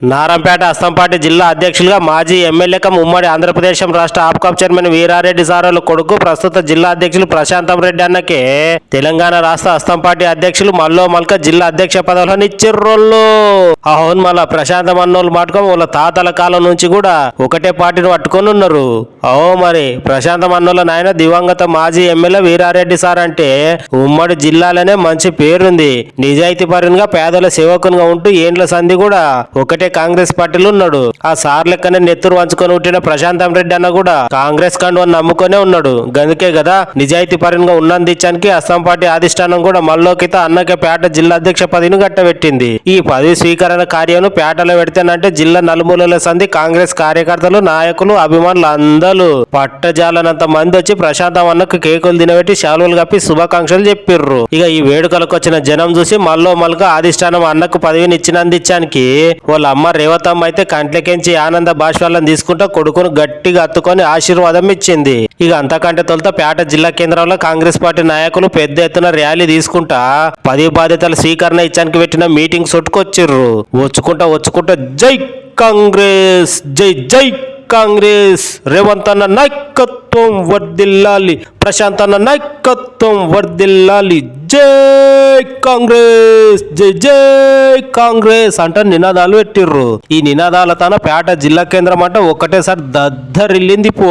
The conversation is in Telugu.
నారంపేట అస్తంపాటి జిల్లా అధ్యక్షులుగా మాజీ ఎమ్మెల్యేకం ఉమ్మడి ఆంధ్రప్రదేశ్ రాష్ట్ర ఆప్కాప్ చైర్మన్ వీరారెడ్డి సారాలు కొడుకు ప్రస్తుత జిల్లా అధ్యక్షులు ప్రశాంతం రెడ్డి అన్నకే తెలంగాణ రాష్ట్ర అస్తంపాటి అధ్యక్షులు మల్లో మల్క జిల్లా అధ్యక్ష పదవులను నిచ్చిర్రోళ్ళు. అవును మళ్ళా ప్రశాంతం అన్నోళ్ళు మాటకం వాళ్ళ తాతల కాలం నుంచి కూడా ఒకటే పార్టీని పట్టుకొని ఉన్నారు. ఓ మరి ప్రశాంతం అన్నోళ్ళ నాయన దివంగత మాజీ ఎమ్మెల్యే వీరారెడ్డి సార్ అంటే ఉమ్మడి జిల్లాలోనే మంచి పేరుంది. నిజాయితీ పరునిగా పేదల సేవకునిగా ఉంటూ ఏండ్ల సంధి కూడా ఒకటే కాంగ్రెస్ పార్టీలో ఉన్నాడు. ఆ సార్ లెక్కనే నెత్తురు వంచుకొని పుట్టిన ప్రశాంతం రెడ్డి అన్న కూడా కాంగ్రెస్ కండువని నమ్ముకొనే ఉన్నాడు. గందుకే కదా నిజాయితీ పరంగా ఉన్నందించానికి అస్సాం పార్టీ అధిష్టానం కూడా మల్లోకిత అన్నకే పేట జిల్లా అధ్యక్ష పదవిని గట్టబెట్టింది. ఈ పదవి స్వీకరణ కార్యను పేటలో పెడితేనంటే జిల్లా నలుమూలల సంధి కాంగ్రెస్ కార్యకర్తలు నాయకులు అభిమానులు అందరూ పట్టజాలనంత మంది వచ్చి ప్రశాంతం అన్నకు కేకులు తినబెట్టి శాలువలు కప్పి శుభాకాంక్షలు చెప్పిర్రు. ఇక ఈ వేడుకలకు వచ్చిన జనం చూసి మల్లో మల్క అధిష్టానం అన్నకు పదవిని ఇచ్చినందించానికి వాళ్ళ అమ్మ రేవతమ్మ అయితే కంట్లకించి ఆనంద బాష్పాలను తీసుకుంటూ కొడుకును గట్టిగా అత్తుకొని ఆశీర్వాదం ఇచ్చింది. ఇక అంతకంటే తొలుత పేట జిల్లా కేంద్రంలో కాంగ్రెస్ పార్టీ నాయకులు పెద్ద ఎత్తున ర్యాలీ తీసుకుంటా పది బాధ్యతల స్వీకరణ ఇచ్చానికి పెట్టిన మీటింగ్ చుట్టుకొచ్చిర్రు వచ్చుకుంటా వచ్చుకుంటా జై కాంగ్రెస్ జై జై కాంగ్రెస్ రేవంత్ అన్న నాయకత్వం వర్దిల్లాలి ప్రశాంత్ అన్న నాయకత్వం వర్దిల్లాలి జై కాంగ్రెస్ జై జై కాంగ్రెస్ అంట నినాదాలు పెట్టిర్రు. ఈ నినాదాల తన పేట జిల్లా కేంద్రం అంటే ఒక్కటేసారి దద్దరిల్లింది పో